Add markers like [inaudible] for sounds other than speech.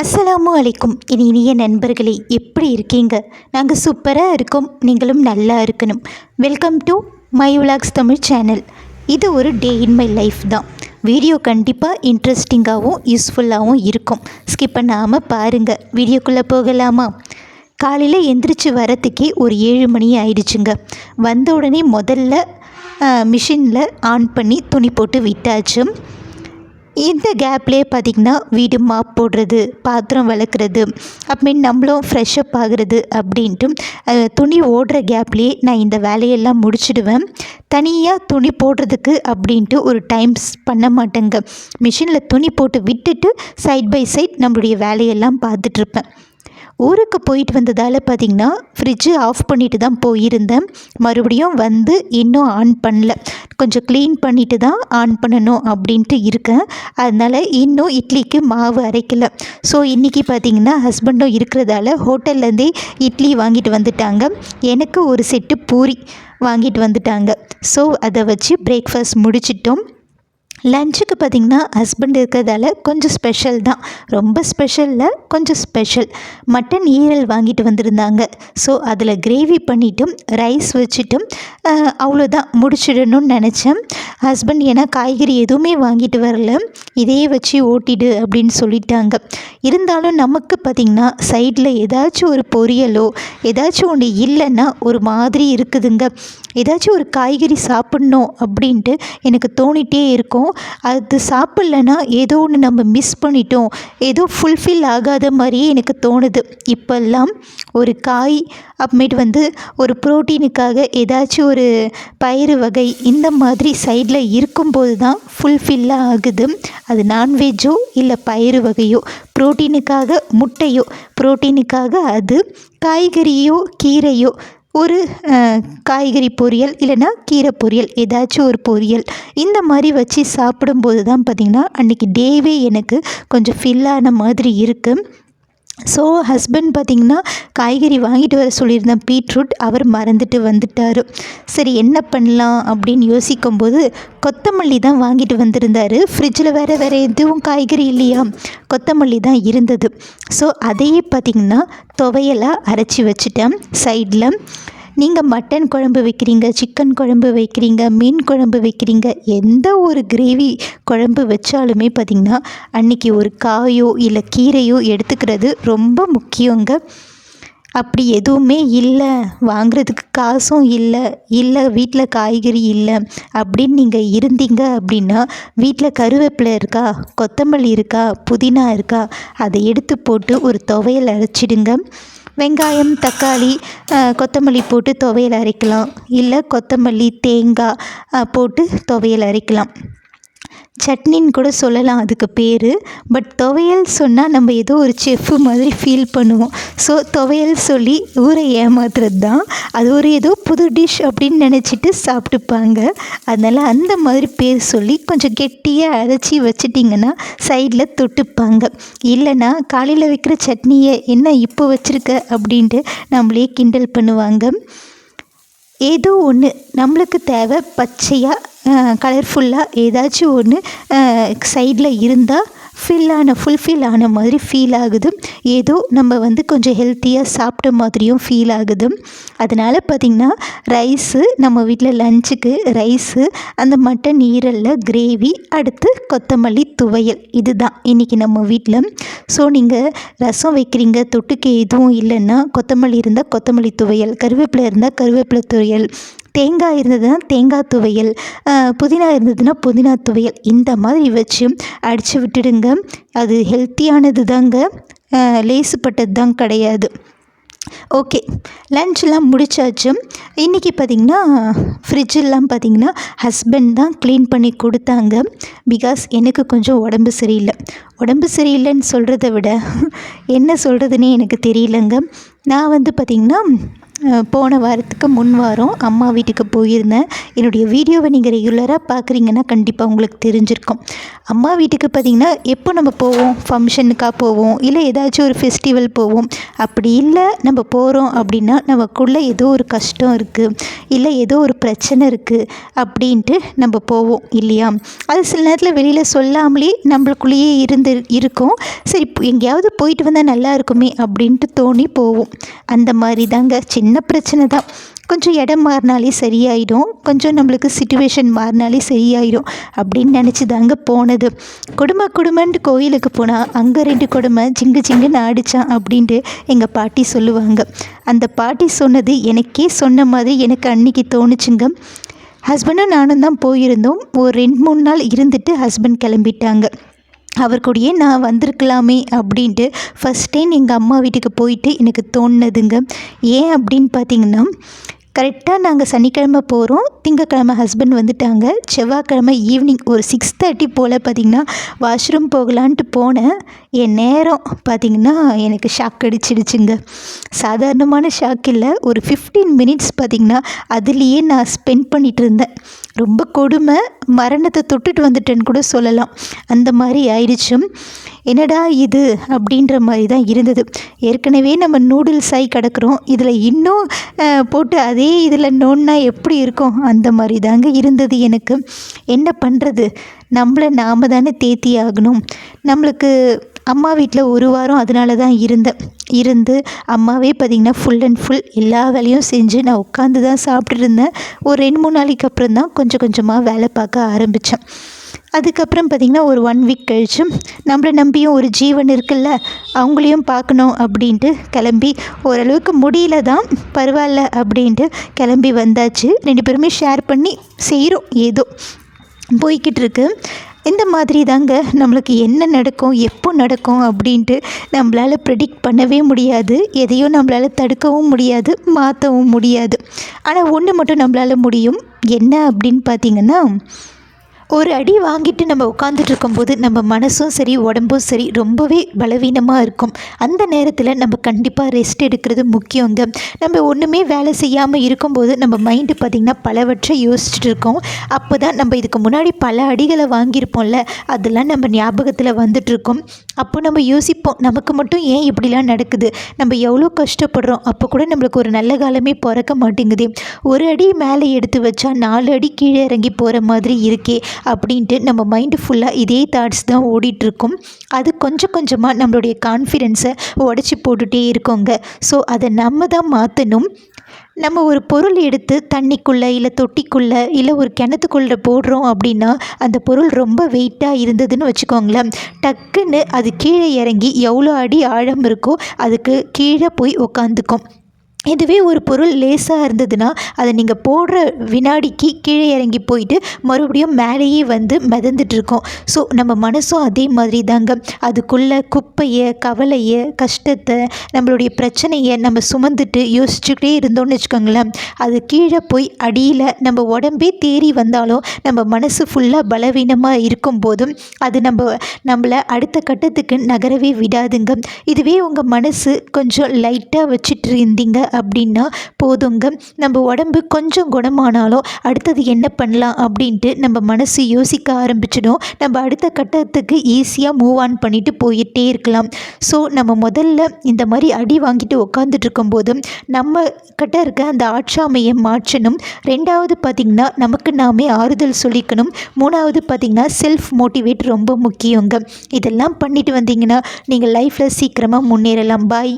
அஸ்ஸலாமு அலைக்கும். என் இனிய நண்பர்களே எப்படி இருக்கீங்க? நாங்கள் சூப்பராக இருக்கோம். நீங்களும் நல்லா இருக்கணும். Welcome to my vlogs Tamil channel இது ஒரு டே இன் மை லைஃப் தான். வீடியோ கண்டிப்பாக இன்ட்ரெஸ்டிங்காகவும் யூஸ்ஃபுல்லாகவும் இருக்கும். ஸ்கிப் பண்ணாமல் பாருங்கள் வீடியோக்குள்ளே போகலாமா? காலையில் எந்திரிச்சு வரத்துக்கே ஒரு ஏழு மணி ஆயிடுச்சுங்க. வந்த உடனே முதல்ல மிஷினில் ஆன் பண்ணி துணி போட்டு விட்டாச்சு. இந்த கேப்லேயே பார்த்திங்கன்னா வீடு மாப் போடுறது பாத்திரம் விளக்குறது அப்புறமேட்டு நம்மளும் ஃப்ரெஷ்அப் ஆகுறது அப்படின்ட்டு துணி ஓடுற கேப்லேயே நான் இந்த வேலையெல்லாம் முடிச்சிடுவேன். தனியாக துணி போடுறதுக்கு அப்படின்ட்டு ஒரு டைம்ஸ் பண்ண மாட்டேங்க. மிஷினில் துணி போட்டு விட்டுட்டு சைட் பை சைட் நம்மளுடைய வேலையெல்லாம் பார்த்துட்ருப்பேன் ஊருக்கு போயிட்டு வந்ததால் பார்த்திங்கன்னா ஃப்ரிட்ஜு ஆஃப் பண்ணிட்டு தான் போயிருந்தேன். மறுபடியும் வந்து இன்னும் ஆன் பண்ணல. கொஞ்சம் க்ளீன் பண்ணிட்டு தான் ஆன் பண்ணணும் அப்படின்ட்டு இருக்கேன். அதனால் இன்னும் இட்லிக்கு மாவு அரைக்கல. ஸோ இன்றைக்கி பார்த்திங்கன்னா ஹஸ்பண்டும் இருக்கிறதால ஹோட்டல்லேருந்தே இட்லி வாங்கிட்டு வந்துட்டாங்க. எனக்கு ஒரு செட்டு பூரி வாங்கிட்டு வந்துட்டாங்க. ஸோ அதை வச்சு பிரேக்ஃபாஸ்ட் முடிச்சிட்டோம். லஞ்சுக்கு பார்த்திங்கன்னா ஹஸ்பண்ட் இருக்கிறதால கொஞ்சம் ஸ்பெஷல் தான். ரொம்ப ஸ்பெஷலில் கொஞ்சம் ஸ்பெஷல் மட்டன் ஈரல் வாங்கிட்டு வந்திருந்தாங்க. ஸோ அதில் கிரேவி பண்ணிட்டும் ரைஸ் வச்சுட்டும் அவ்வளோதான் முடிச்சிடணும்னு நினச்சேன். ஹஸ்பண்ட் ஏன்னா காய்கறி எதுவுமே வாங்கிட்டு வரல. இதையே வச்சு ஓட்டிடு அப்படின்னு சொல்லிட்டாங்க. இருந்தாலும் நமக்கு பார்த்திங்கன்னா சைடில் ஏதாச்சும் ஒரு பொரியலோ ஏதாச்சும் ஒன்று இல்லைன்னா ஒரு மாதிரி இருக்குதுங்க. ஏதாச்சும் ஒரு காய்கறி சாப்பிட்ணும் அப்படின்ட்டு எனக்கு தோணிட்டே இருக்கும். அது சாப்பிட்லன்னா ஏதோ ஒன்று நம்ம மிஸ் பண்ணிட்டோம். ஏதோ ஃபுல்ஃபில் ஆகாத மாதிரியே எனக்கு தோணுது. இப்போல்லாம் ஒரு காய் அப்புறமேட்டு வந்து ஒரு ப்ரோட்டீனுக்காக ஏதாச்சும் ஒரு பயிறு வகை இந்த மாதிரி சைடில் இருக்கும்போது தான் ஃபுல்ஃபில்லாக ஆகுது. அது நான்வெஜ்ஜோ இல்லை பயிறு வகையோ? ப்ரோட்டீனுக்காக முட்டையோ? ப்ரோட்டீனுக்காக அது காய்கறியோ கீரையோ? ஒரு காய்கறி பொரியல் இல்லைன்னா கீரை பொரியல் ஏதாச்சும் ஒரு பொரியல். இந்த மாதிரி வச்சு சாப்பிடும்போது தான் பார்த்திங்கன்னா அன்றைக்கி டேவே எனக்கு கொஞ்சம் ஃபில்லான மாதிரி இருக்குது ஸோ ஹஸ்பண்ட் பார்த்திங்கன்னா காய்கறி வாங்கிட்டு வர சொல்லியிருந்தேன் பீட்ரூட் அவர் மறந்துட்டு வந்துட்டார். சரி என்ன பண்ணலாம் அப்படின்னு யோசிக்கும்போது கொத்தமல்லி தான் வாங்கிட்டு வந்திருந்தார். ஃப்ரிட்ஜில் வேறு வேறு எதுவும் காய்கறி இல்லையா? கொத்தமல்லி தான் இருந்தது. ஸோ அதையே பார்த்திங்கன்னா துவையலாக அரைச்சி வச்சுட்டேன். சைடில் நீங்கள் மட்டன் குழம்பு வைக்கிறீங்க சிக்கன் குழம்பு வைக்கிறீங்க மீன் குழம்பு வைக்கிறீங்க எந்த ஒரு கிரேவி குழம்பு வச்சாலுமே பார்த்திங்கன்னா அன்றைக்கி ஒரு காயோ இல்லை கீரையோ எடுத்துக்கிறது ரொம்ப முக்கியங்க. அப்படி எதுவுமே இல்லை வாங்குறதுக்கு காசும் இல்லை இல்லை வீட்டில் காய்கறி இல்லை அப்படின்னு நீங்கள் இருந்தீங்க அப்படின்னா வீட்டில் கருவேப்பிலை இருக்கா கொத்தமல்லி இருக்கா புதினா இருக்கா அதை எடுத்து போட்டு ஒரு துவையல் அரைச்சிடுங்க. வெங்காயம் தக்காளி கொத்தமல்லி போட்டு துவையல் அரைக்கலாம். இல்லை கொத்தமல்லி தேங்காய் போட்டு துவையல் அரைக்கலாம். சட்னின்னு கூட சொல்லலாம் அதுக்கு பேர். பட் துவையல் சொன்னால் நம்ம ஏதோ ஒரு செஃப்பு மாதிரி ஃபீல் பண்ணுவோம். ஸோ துவையல் சொல்லி ஊரை ஏமாத்துறது தான் அது ஒரு ஏதோ புது டிஷ் அப்படின்னு நினச்சிட்டு சாப்பிட்டுப்பாங்க. அதனால் அந்த மாதிரி பேர் சொல்லி கொஞ்சம் கெட்டியாக அரைச்சி வச்சிட்டிங்கன்னா சைடில் தொட்டுப்பாங்க. இல்லைன்னா காலையில் வைக்கிற சட்னியை என்ன இப்போ வச்சுருக்க அப்படின்ட்டு நம்மளே கிண்டல் பண்ணுவாங்க. ஏதோ ஒன்று நம்மளுக்கு தேவை பச்சையாக கலர்ஃபுல்லாக ஏதாச்சும் ஒன்று சைடில் இருந்தால் ஃபில் ஆன ஃபுல்ஃபில் ஆன மாதிரி ஃபீல் ஆகுது. ஏதோ நம்ம வந்து கொஞ்சம் ஹெல்த்தியாக சாப்பிட்ட மாதிரியும் ஃபீல் ஆகுது. அதனால் பார்த்திங்கன்னா ரைஸு நம்ம வீட்டில் லஞ்சுக்கு ரைஸு அந்த மட்டன் ஈரலில் கிரேவி அடுத்து கொத்தமல்லி துவையல். இதுதான் இன்றைக்கி நம்ம வீட்டில் ஸோ நீங்கள் ரசம் வைக்கிறீங்க தொட்டுக்கு எதுவும் இல்லைன்னா கொத்தமல்லி இருந்தால் கொத்தமல்லி துவையல் கருவேப்பிலை இருந்தால் கருவேப்பிலை துவையல் தேங்காய் இருந்ததுன்னா தேங்காய் துவையல் புதினா இருந்ததுன்னா புதினா துவையல். இந்த மாதிரி வச்சு அடித்து விட்டுடுங்க. அது ஹெல்த்தியானது தாங்க லேசுப்பட்டது தான் கிடையாது. ஓகே லஞ்செலாம் முடிச்சாச்சு. இன்றைக்கி பார்த்திங்கன்னா ஃப்ரிட்ஜெல்லாம் பார்த்திங்கன்னா ஹஸ்பண்ட் தான் க்ளீன் பண்ணி கொடுத்தாங்க. பிகாஸ் எனக்கு கொஞ்சம் உடம்பு சரியில்லை. உடம்பு சரியில்லைன்னு சொல்கிறத விட [laughs] என்ன சொல்கிறதுனே எனக்கு தெரியலங்க. நான் வந்து பார்த்திங்கன்னா போன வாரத்துக்கு முன் வாரம் அம்மா வீட்டுக்கு போயிருந்தேன். என்னுடைய வீடியோவை நீங்கள் ரெகுலராக பார்க்குறீங்கன்னா கண்டிப்பாக உங்களுக்கு தெரிஞ்சிருக்கும். அம்மா வீட்டுக்கு பார்த்திங்கன்னா எப்போ நம்ம போவோம்? ஃபங்க்ஷனுக்காக போவோம்? இல்லை ஏதாச்சும் ஒரு ஃபெஸ்டிவல் போவோம்? அப்படி இல்லை நம்ம போகிறோம் அப்படின்னா நமக்குள்ளே ஏதோ ஒரு கஷ்டம் இருக்குது இல்லை ஏதோ ஒரு பிரச்சனை இருக்குது அப்படின்ட்டு நம்ம போவோம் இல்லையா? அது சில நேரத்தில் வெளியில் சொல்லாமலே நம்மளுக்குள்ளேயே இருந்து இருக்கும். சரி எங்கேயாவது போயிட்டு வந்தால் நல்லா இருக்குமே அப்படின்ட்டு தோணி போவோம். அந்த மாதிரி தாங்க சின்ன என்ன பிரச்சனை தான் கொஞ்சம் இடம் மாறினாலே சரியாயிடும். கொஞ்சம் நம்மளுக்கு சுச்சுவேஷன் மாறினாலே சரியாயிடும் அப்படின்னு நினச்சி தாங்க போனது. குடும்ப குடும்பன்ட்டு கோயிலுக்கு போனால் அங்கே ரெண்டு குடும்பம் ஜிங்கு ஜிங்குன்னு ஆடிச்சான் அப்படின்ட்டு எங்கள் பாட்டி சொல்லுவாங்க. அந்த பாட்டி சொன்னது எனக்கே சொன்ன மாதிரி எனக்கு அன்னைக்கு தோணுச்சுங்க. ஹஸ்பண்டும் நானும் தான் போயிருந்தோம். ஒரு ரெண்டு மூணு நாள் இருந்துட்டு ஹஸ்பண்ட் கிளம்பிட்டாங்க. அவர் கூடயே நான் வந்திருக்கலாமே அப்படின்ட்டு ஃபஸ்ட் டைம் எங்கள் அம்மா வீட்டுக்கு போயிட்டு எனக்கு தோணுதுங்க ஏன் அப்படின்னு பார்த்தீங்கன்னா கரெக்டாக நாங்கள் சனிக்கிழமை போகிறோம் திங்கக்கிழமை ஹஸ்பண்ட் வந்துட்டாங்க. செவ்வாய்க்கிழமை ஈவினிங் ஒரு சிக்ஸ் தேர்ட்டி போல் பார்த்திங்கன்னா வாஷ்ரூம் போகலான்ட்டு போனேன். என் நேரம் பார்த்திங்கன்னா எனக்கு ஷாக் அடிச்சிடுச்சுங்க. சாதாரணமான ஷாக் இல்லை. ஒரு ஃபிஃப்டீன் மினிட்ஸ் பார்த்திங்கன்னா அதுலேயே நான் ஸ்பெண்ட் பண்ணிகிட்டு இருந்தேன். ரொம்ப கொடுமை. மரணத்தை தொட்டுட்டு வந்துட்டேன்னு கூட சொல்லலாம். அந்த மாதிரி ஆயிடுச்சு. என்னடா இது அப்படின்ற மாதிரி தான் இருந்தது. ஏற்கனவே நம்ம நூடுல்ஸ் ஆகி கிடக்குறோம். இதில் இன்னும் போட்டு அதே இதில் நோன்னா எப்படி இருக்கும்? அந்த மாதிரி தாங்க இருந்தது எனக்கு. என்ன பண்ணுறது நம்மளை நாம் தானே தேத்தி ஆகணும். நம்மளுக்கு அம்மா வீட்டில் ஒரு வாரம் அதனால தான் இருந்தேன் இருந்து அம்மாவே பார்த்திங்கன்னா ஃபுல் அண்ட் ஃபுல் எல்லா வேலையும் செஞ்சு நான் உட்காந்து தான் சாப்பிட்டுருந்தேன் ஒரு ரெண்டு மூணு நாளைக்கு அப்புறம் தான் கொஞ்சம் கொஞ்சமாக வேலை பார்க்க ஆரம்பித்தேன் அதுக்கப்புறம் பார்த்திங்கன்னா ஒரு ஒன் வீக் கழிச்சு நம்மளை நம்பியும் ஒரு ஜீவன் இருக்குல்ல அவங்களையும் பார்க்கணும் அப்படின்ட்டு கிளம்பி ஓரளவுக்கு முடியல தான் பரவாயில்ல அப்படின்ட்டு கிளம்பி வந்தாச்சு. ரெண்டு பேருமே ஷேர் பண்ணி செய்கிறோம் ஏதோ. போய்கிட்டு இருக்கு. இந்த மாதிரி தாங்க நம்மளுக்கு என்ன நடக்கும் எப்போ நடக்கும் அப்படின்ட்டு நம்மளால் ப்ரெடிக்ட் பண்ணவே முடியாது. எதையும் நம்மளால் தடுக்கவும் முடியாது மாற்றவும் முடியாது. ஆனால் ஒன்று மட்டும் நம்மளால் முடியும். என்ன அப்படின்னு பார்த்திங்கன்னா ஒரு அடி வாங்கிட்டு நம்ம உட்காந்துட்டு இருக்கும்போது நம்ம மனசும் சரி உடம்பும் சரி ரொம்பவே பலவீனமாக இருக்கும். அந்த நேரத்தில் நம்ம கண்டிப்பாக ரெஸ்ட் எடுக்கிறது முக்கியங்க. நம்ம ஒன்றுமே வேலை செய்யாமல் இருக்கும்போது நம்ம மைண்டு பார்த்திங்கன்னா பலவற்றை யோசிச்சுட்டு இருக்கோம். அப்போ தான் நம்ம இதுக்கு முன்னாடி பல அடிகளை வாங்கியிருப்போம்ல அதெல்லாம் நம்ம ஞாபகத்தில் வந்துட்டுருக்கோம் அப்போ நம்ம யோசிப்போம் நமக்கு மட்டும் ஏன் இப்படிலாம் நடக்குது? நம்ம எவ்வளோ கஷ்டப்படுறோம்? அப்போ கூட நம்மளுக்கு ஒரு நல்ல காலமே பிறக்க மாட்டேங்குது. ஒரு அடி மேலே எடுத்து வச்சா நாலு அடி கீழே இறங்கி போகிற மாதிரி இருக்கே. அப்படின்ட்டு நம்ம மைண்டு ஃபுல்லாக இதே தாட்ஸ் தான் ஓடிட்டுருக்கும். அது கொஞ்சம் கொஞ்சமாக நம்மளுடைய கான்ஃபிடென்ஸை உடச்சி போட்டுகிட்டே இருக்கோங்க. ஸோ அதை நம்ம தான் மாற்றணும் நம்ம ஒரு பொருள் எடுத்து தண்ணிக்குள்ளே இல்லை தொட்டிக்குள்ளே இல்லை ஒரு கிணத்துக்குள்ளே போடுறோம் அப்படின்னா அந்த பொருள் ரொம்ப வெயிட்டாக இருந்ததுன்னு வச்சுக்கோங்களேன். டக்குன்னு அது கீழே இறங்கி எவ்வளோ அடி ஆழம் இருக்கோ அதுக்கு கீழே போய் உக்காந்துக்கும். இதுவே ஒரு பொருள் லேசாக இருந்ததுன்னா அதை நீங்கள் போடுற வினாடிக்கு கீழே இறங்கி போயிட்டு மறுபடியும் மேலேயே வந்து மிதந்துட்டுருக்கோம் ஸோ நம்ம மனசும் அதே மாதிரி தாங்க அதுக்குள்ளே குப்பையை கவலையை கஷ்டத்தை நம்மளுடைய பிரச்சனையை நம்ம சுமந்துட்டு யோசிச்சுக்கிட்டே இருந்தோம்னு வச்சுக்கோங்களேன். அது கீழே போய் அடியில் நம்ம உடம்பே தேறி வந்தாலும் நம்ம மனசு ஃபுல்லாக பலவீனமாக இருக்கும் போதும் அது நம்ம நம்மளை அடுத்த கட்டத்துக்கு நகரவே விடாதுங்க. இதுவே உங்கள் மனசு கொஞ்சம் லைட்டாக வச்சுட்டு இருந்தீங்க அப்படின்னா போதுங்க. நம்ம உடம்பு கொஞ்சம் குணமானாலும் அடுத்தது என்ன பண்ணலாம் அப்படின்ட்டு நம்ம மனசு யோசிக்க ஆரம்பிச்சிடும். நம்ம அடுத்த கட்டத்துக்கு ஈஸியாக மூவ் ஆன் பண்ணிட்டு போயிட்டே இருக்கலாம். ஸோ நம்ம முதல்ல இந்த மாதிரி அடி வாங்கிட்டு உட்காந்துட்டு இருக்கும்போது நம்ம கிட்ட இருக்க அந்த ஆட்சாமையை மாற்றணும். ரெண்டாவது பார்த்திங்கன்னா நமக்கு நாமே ஆறுதல் சொல்லிக்கணும். மூணாவது பார்த்திங்கன்னா செல்ஃப் மோட்டிவேட் ரொம்ப முக்கியங்க. இதெல்லாம் பண்ணிட்டு வந்தீங்கன்னா நீங்கள் லைஃப்பில் சீக்கிரமாக முன்னேறலாம். பாய்